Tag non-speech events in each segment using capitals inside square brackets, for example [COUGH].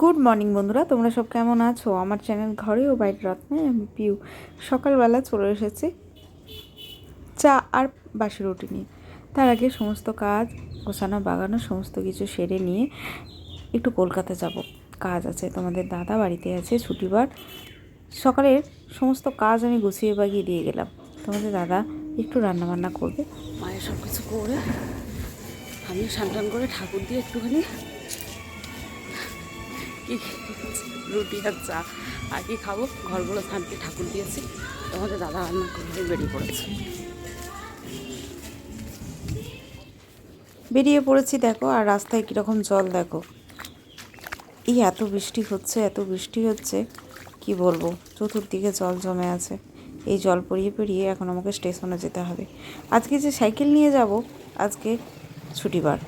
Good morning বন্ধুরা, তোমরা সব কেমন আছো? আমার চ্যানেল ঘরে ও বাইরের রত্নে আমি পিউ। সকালবেলা চলে এসেছি চা আর বাসি রুটি নিয়ে। তার আগে সমস্ত কাজ, গোছানো, বাগানো, সমস্ত কিছু সেরে নিয়ে একটু কলকাতা যাব। কাজ আছে, তোমাদের দাদা বাড়িতে আছে ছুটিবার সকালের সমস্ত কাজ আমি গুছিয়ে বাগিয়ে দিয়ে গেলাম। তোমাদের দাদা একটু রান্নাবান্না করবে। মায়ের সব কিছু করে আমি স্নান করে ঠাকুর দিয়ে একটুখানি কি রুটি আর চা আর কি খাব, ঘরগুলো শান্তি ঠাকুর দিয়েছি। তোমাদের দাদা রান্না করে বেরিয়ে পড়েছে। বেরিয়ে পড়েছি, দেখো, আর রাস্তায় কীরকম জল, দেখো। এই এত বৃষ্টি হচ্ছে, এত বৃষ্টি হচ্ছে, কি বলব? চতুর্দিকে জল জমে আছে। এই জল পড়িয়ে পেরিয়ে এখন আমাকে স্টেশনে যেতে হবে। আজকে যে সাইকেল নিয়ে যাব, আজকে ছুটিবার।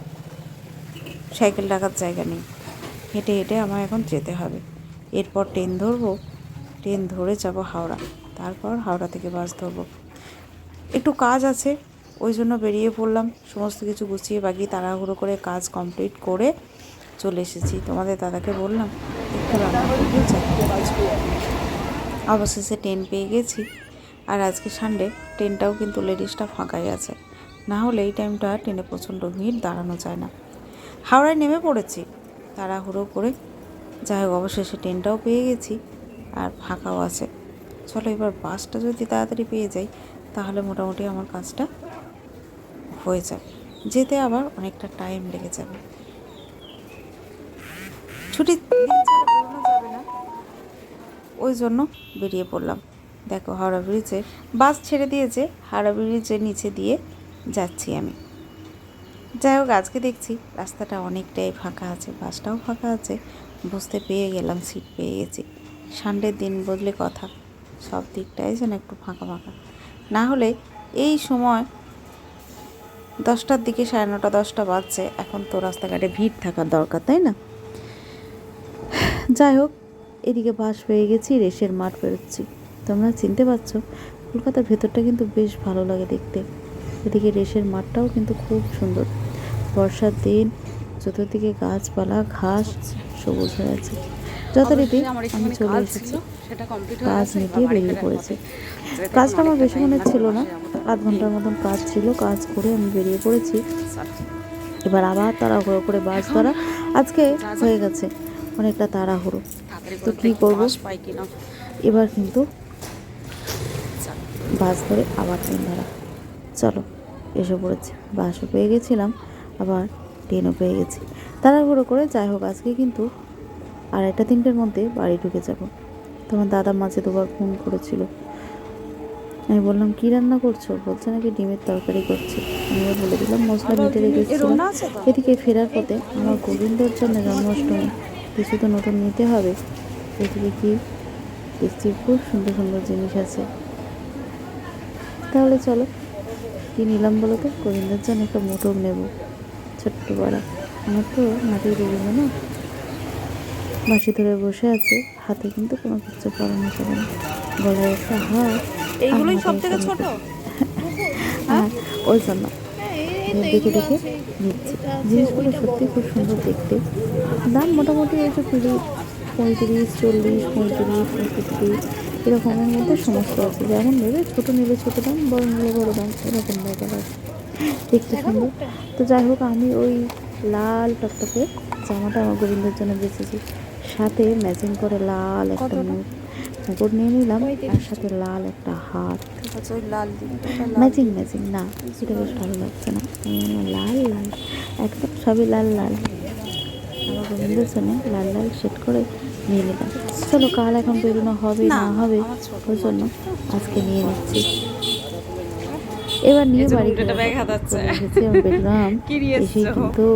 সাইকেল রাখার জায়গা নেই। হেঁটে হেঁটে আমার এখন যেতে হবে। এরপর ট্রেন ধরবো, ট্রেন ধরে যাব হাওড়া। তারপর হাওড়া থেকে বাস ধরবো। একটু কাজ আছে, ওই জন্য বেরিয়ে পড়লাম। সমস্ত কিছু গুছিয়ে বাগিয়ে তাড়াহুড়ো করে কাজ কমপ্লিট করে চলে এসেছি। তোমাদের দাদাকে বললাম অবশেষে ট্রেন পেয়ে গেছি। আর আজকে সানডে, ট্রেনটাও কিন্তু লেডিসটা ফাঁকাই আছে। না হলে এই টাইমটা ট্রেনে প্রচণ্ড ভিড়, দাঁড়ানো যায় না। হাওড়ায় নেমে পড়েছি। তাড়াহুড়ো করে। যাই হোক, অবশেষে ট্রেনটাও পেয়ে গেছি আর ফাঁকাও আছে। চলো এবার বাসটা যদি তাড়াতাড়ি পেয়ে যাই, তাহলে মোটামুটি আমার কাজটা হয়ে যাবে। যেতে আবার অনেকটা টাইম লেগে যাবে। যাবে না। ওই জন্য বেরিয়ে পড়লাম। দেখো হাওড়া ব্রিজে বাস ছেড়ে দিয়েছে হাওড়া ব্রিজের নিচে দিয়ে যাচ্ছি আমি। যাই হোক, আজকে দেখছি রাস্তাটা অনেকটাই ফাঁকা আছে, বাসটাও ফাঁকা আছে। বসতে পেয়ে গেলাম সিট পেয়ে গেছি। সানডের দিন বদলে কথা, সব দিকটাই যেন একটু ফাঁকা ফাঁকা। না হলে এই সময় দশটার দিকে সাড়ে নটা, দশটা বাজছে। এখন তো রাস্তাঘাটে ভিড় থাকার দরকার, তাই না? যাই হোক, এদিকে বাস পেয়ে গেছি রেশের মাঠ বেরোচ্ছি তোমরা চিনতে পারছ, কলকাতার ভেতরটা কিন্তু বেশ ভালো লাগে দেখতে। এদিকে রেশের মাঠটাও কিন্তু খুব সুন্দর। বর্ষার দিন চতুর্দিকে গাছপালা ঘাস সবুজ হয়ে আছে। যথারীতি আমি চলে এসেছি। কাজ মিটিয়ে বেরিয়ে পড়েছে। কাজটা আমার অনেকটা বেশি মনে ছিল না। আধ ঘণ্টার মতন কাজ ছিল কাজ করে আমি বেরিয়ে পড়েছি। এবার আবার তাড়াহুড়ো করে বাস ধরা আজকে হয়ে গেছে অনেকটা তাড়াহুড়ো। তো কি করব? এবার কিন্তু বাস ধরে আবার ট্রেন ধরা। চলো এসে পড়েছি। বাসও পেয়ে গেছিলাম। আবার ট্রেনও পেয়ে গেছি। তাড়াহুড়ো করে যাই হোক আজকে কিন্তু আড়াইটা তিনটের মধ্যে বাড়ি ঢুকে যাব। তোমার দাদা মাঝে দুবার ফোন করেছিল। আমি বললাম কি রান্না করছ? বলছে নাকি ডিমের তরকারি করছে। আমি বলে দিলাম মশলা মিটে রেখেছিলাম এদিকে ফেরার পথে আমার গোবিন্দর জন্য জন্মাষ্টমী। কিছু তো নতুন নিতে হবে। এদিকে কি? দেখছি খুব সুন্দর সুন্দর জিনিস আছে। তাহলে চলো কি নিলাম বলো তো? গোবিন্দের জন্য একটা মোটর নেব। ছোট্ট বড়া আমার তো মাটির রবীন্দ্র না? বাসি ধরে বসে আছে হাতে কিন্তু কোনো কিছু পরানো যাবে না। গলায় একটা হার এইগুলোই সব থেকে ছোট? ওই জন্য। দেখে দেখে নিচ্ছি। জিনিসগুলো সত্যি খুব সুন্দর দেখতে। দাম মোটামুটি ওই যে কুড়ি পঁয়ত্রিশ চল্লিশ পঁয়ত্রিশ পঁয়ত্রিশ এরকমের মধ্যে সমস্ত আছে। যেমন নেবে ছোটো নেবে ছোটো দাম বড় নিলে বড় দাম এরকম ব্যাপার আছে। দেখতে সুন্দর। তো যাই হোক আমি ওই লাল টকটকে জামাটা আমার গোবিন্দের জন্য বেঁচেছি। সাথে ম্যাচিং করে লাল একটা মুখ। মুকুট নিয়ে নিলাম আর সাথে লাল একটা হাত। ম্যাচিং ম্যাচিং না সেটা বেশ ভালো লাগছে না। লাল লাল। একদম সবই লাল লাল। আমার গোবিন্দের জন্য লাল লাল সেট করে নিয়ে নিলাম। চলো কাল এখন বেরোনো হবে না হবে ওই জন্য আজকে নিয়ে নিচ্ছি। এবার নিয়ে বাড়ি ব্যাগ হাতাচ্ছে। [LAUGHS] কি এসে কিন্তু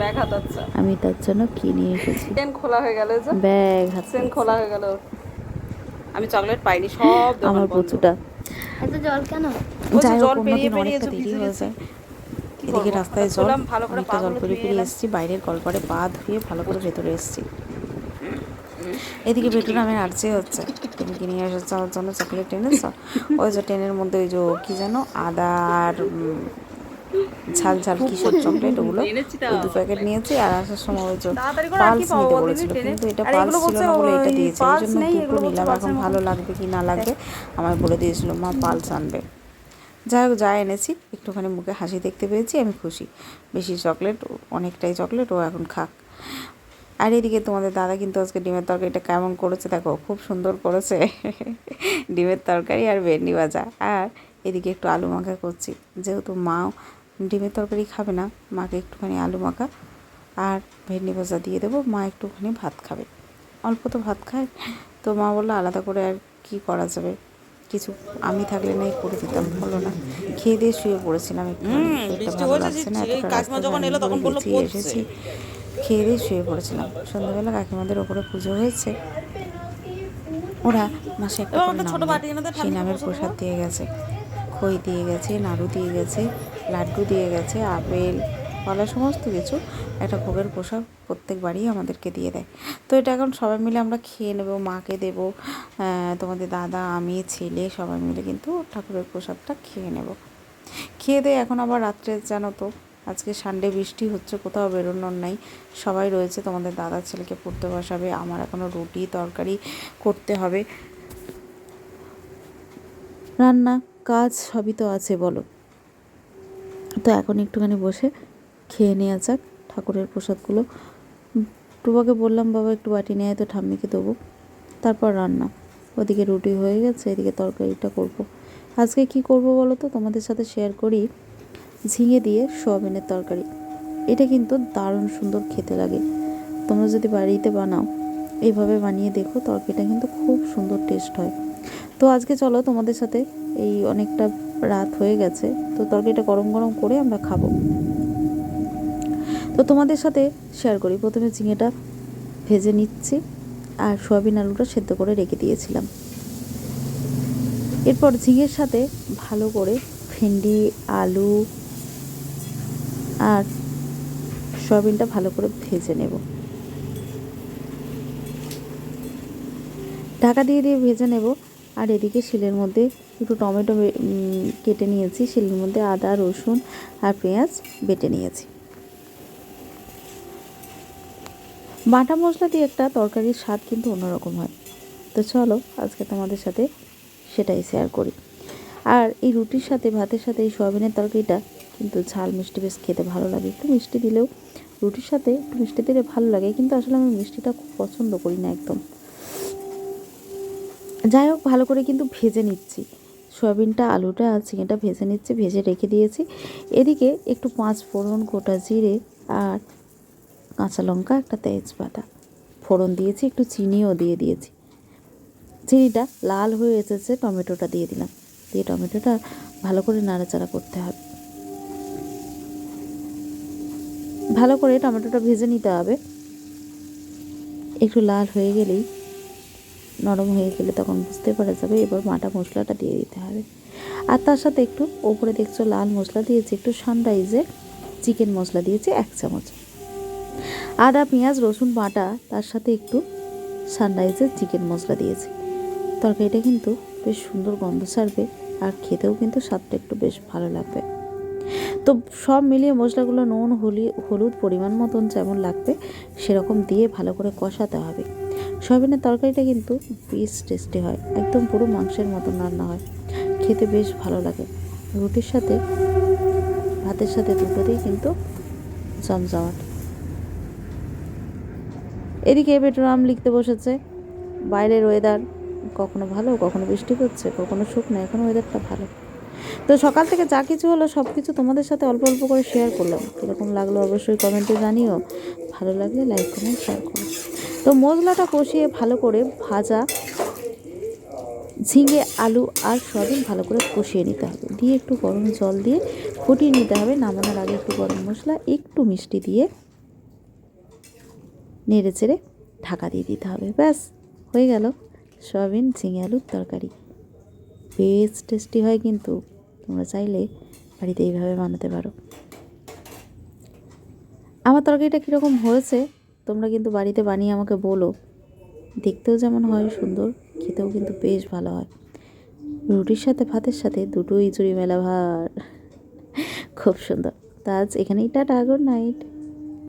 ব্যাগ হাতাচ্ছে। আমি তার জন্য কি নিয়ে এসেছি। চেন খোলা হয়ে গেল যে। ব্যাগ চেন খোলা হয়ে গেল। আমি চকলেট পাইনি সব আমার। প্রচুরটা। এত জল কেন? যাই হোক জল পেরিয়ে অন্যদিন পেরিয়ে অনেকটা দেরি হয়ে যায়। এদিকে রাস্তায় জল ভালো করে অনেকটা জল পেরিয়ে পেরিয়ে এসেছি বাইরের কলপারে পা ধুয়ে ভালো করে ভেতরে এসেছি। এদিকে বেটুরামের আর্চে হচ্ছে। তুমি কিনে এসেছ আমার জন্য চকলেট এনেছ ওই যে টেনের মধ্যে ওই যে কি যেন আদা আর ঝাল ঝাল কিশোর চকলেট ওগুলো। ওই দু প্যাকেট নিয়েছি। আর আসার সময় ওই যে পালস নিতে বলো বলেছিল। কিন্তু এটা পালস ছিল না বলে এটা দিয়েছে। পালস জন্য দুটো নিলাম। এখন ভালো লাগবে কি না লাগবে আমায় বলে দিয়েছিল মা পালস আনবে। যাই হোক যা এনেছি একটুখানি মুখে হাসি দেখতে পেয়েছি আমি খুশি। বেশি চকলেট অনেকটাই চকলেট ও এখন খাক। আর এদিকে তোমাদের দাদা কিন্তু আজকে ডিমের তরকারিটা কেমন করেছে দেখো খুব সুন্দর করেছে। ডিমের তরকারি আর ভেন্ডি ভাজা। আর এদিকে একটু আলু মাখা করছি। যেহেতু মাও ডিমের তরকারি খাবে না মাকে একটুখানি আলু মাখা আর ভেন্ডি ভাজা দিয়ে দেবো মা একটুখানি ভাত খাবে। অল্প তো ভাত খায় তো মা বলল আলাদা করে আর কি করা যাবে? কিছু আমি থাকলে নাই করে দিতাম হলো না। খেয়ে দিয়ে শুয়ে পড়েছিলাম একটু ভালো লাগছে না এসেছি। খেয়ে দিয়ে শুয়ে পড়েছিলাম। সন্ধ্যাবেলা কাকিমাদের ওপরে পুজো হয়েছে। ওরা মাসে একটা সেই নামের প্রসাদ দিয়ে গেছে। খই দিয়ে গেছে নাড়ু দিয়ে গেছে লাড্ডু দিয়ে গেছে আপেল কলা সমস্ত কিছু একটা ভোগের প্রসাদ প্রত্যেক বাড়ি আমাদেরকে দিয়ে দেয়। তো এটা এখন সবাই মিলে আমরা খেয়ে নেব মাকে দেবো তোমাদের দাদা আমি ছেলে সবাই মিলে কিন্তু ঠাকুরের প্রসাদটা খেয়ে নেব। খেয়ে দিয়ে এখন আবার রাত্রে জানো তো আজকে সানডে বৃষ্টি হচ্ছে, কোথাও বেরোনোর নাই। সবাই রয়েছে, তোমাদের দাদার ছেলেকে পড়তে বসাবে, আমার এখনও রুটি তরকারি করতে হবে। রান্না কাজ সবই তো আছে, বলো। তো এখন একটুখানি বসে খেয়ে নেওয়া যাক ঠাকুরের প্রসাদগুলো। টুবাকে বললাম, বাবা, একটু বাটি নিয়ে তো ঠাম্মিকে দেবো। তারপর রান্না। ওদিকে রুটি হয়ে গেছে, এদিকে তরকারিটা করব। আজকে কি করব বলো তো? তোমাদের সাথে শেয়ার করি। ঝিঙে দিয়ে সোয়াবিনের তরকারি। এটা কিন্তু দারুণ সুন্দর খেতে লাগে। তোমরা যদি বাড়িতে বানাও এইভাবে বানিয়ে দেখো, তরকারিটা কিন্তু খুব সুন্দর টেস্ট হয়। তো আজকে চলো তোমাদের সাথে এই অনেকটা রাত হয়ে গেছে, তো তরকারিটা গরম গরম করে আমরা খাব। তো তোমাদের সাথে শেয়ার করি। প্রথমে ঝিঙেটা ভেজে নিচ্ছি আর সোয়াবিন আলুটা সেদ্ধ করে রেখে দিয়েছিলাম। এরপর ঝিঙের সাথে ভালো করে ভেন্ডি, আলু আর সয়াবিনটা ভালো করে ভেজে নেব। ঢাকা দিয়ে দিয়ে ভেজে নেব। আর এদিকে শিলের মধ্যে একটু টমেটো কেটে নিয়েছি। শিলের মধ্যে আদা, রসুন আর পেঁয়াজ বেটে নিয়েছি। বাটা মশলা দিয়ে একটা তরকারির স্বাদ কিন্তু অন্যরকম হয়। তো চলো, আজকে তোমাদের সাথে সেটাই শেয়ার করি। আর এই রুটির সাথে ভাতের সাথে এই সয়াবিনের তরকারিটা কিন্তু ঝাল মিষ্টি বেশ খেতে ভালো লাগে। একটু মিষ্টি দিলেও রুটির সাথে একটু মিষ্টি দিলে ভালো লাগে, কিন্তু আসলে আমি মিষ্টিটা খুব পছন্দ করি না একদম। যাই হোক, ভালো করে কিন্তু ভেজে নিচ্ছি। সয়াবিনটা, আলুটা আর চিকেনটা ভেজে নিচ্ছি, ভেজে রেখে দিয়েছি। এদিকে একটু পাঁচ ফোড়ন গোটা জিরে আর কাঁচা লঙ্কা, একটা তেজপাতা ফোড়ন দিয়েছি, একটু চিনিও দিয়ে দিয়েছি। চিনিটা লাল হয়ে এসেছে, টমেটোটা দিয়ে দিলাম। দিয়ে টমেটোটা ভালো করে নাড়াচাড়া করতে হবে। ভালো করে টমেটোটা ভেজে নিতে হবে। একটু লাল হয়ে গেলেই, নরম হয়ে গেলে তখন বুঝতে পারা যাবে, এবার মাটা মশলাটা দিয়ে দিতে হবে। আর তার সাথে একটু ওপরে দেখছ লাল মশলা দিয়েছি, একটু সানরাইজে চিকেন মশলা দিয়েছি, এক চামচ। আদা, পেঁয়াজ, রসুন, বাটা, তার সাথে একটু সানরাইজের চিকেন মশলা দিয়েছি। তরকারিটা কিন্তু বেশ সুন্দর গন্ধ ছাড়বে, আর খেতেও কিন্তু স্বাদটা একটু বেশ ভালো লাগবে। তো সব মিলিয়ে মশলাগুলো নুন, হলি, হলুদ পরিমাণ মতন যেমন লাগবে, সেরকম দিয়ে ভালো করে কষাতে হবে। সয়াবিনের তরকারিটা কিন্তু বেশ টেস্টি হয়, একদম পুরো মাংসের মতন রান্না হয়। খেতে বেশ ভালো লাগে। রুটির সাথে, ভাতের সাথে দুটোতেই কিন্তু জমজমাট। এদিকে বেটরাম লিখতে বসেছে, বাইরের ওয়েদার কখনো ভালো, কখনো বৃষ্টি হচ্ছে কখনো শুকনো, এখন ওয়েদারটা ভালো। তো সকাল থেকে যা কিছু হলো, সব কিছু তোমাদের সাথে অল্প অল্প করে শেয়ার করলাম। কীরকম লাগল অবশ্যই কমেন্টে জানিও। ভালো লাগলে লাইক কমেন্ট শেয়ার করো। তো মশলাটা কষিয়ে ভালো করে ভাজা, ঝিঙে, আলু আর সয়াবিন ভালো করে কষিয়ে নিতে হবে। দিয়ে একটু গরম জল দিয়ে ফুটিয়ে নিতে হবে। নামানোর আগে একটু গরম মশলা, একটু মিষ্টি দিয়ে নেড়ে চেড়ে ঢাকা দিয়ে দিতে হবে। ব্যাস, হয়ে গেল সয়াবিন, ঝিঙে, আলুর তরকারি। বেশ টেস্টি হয় কিন্তু তোমরা চাইলে বাড়িতে এইভাবে বানাতে পারো। আমার তরকারিটা কীরকম হয়েছে, তোমরা কিন্তু বাড়িতে বানিয়ে আমাকে বলো। দেখতেও যেমন হয় সুন্দর, খেতেও কিন্তু বেশ ভালো হয়। রুটির সাথে ভাতের সাথে দুটোই জুড়ি মেলা ভার খুব সুন্দর। তা আজ এখানেই টাটা গুড নাইট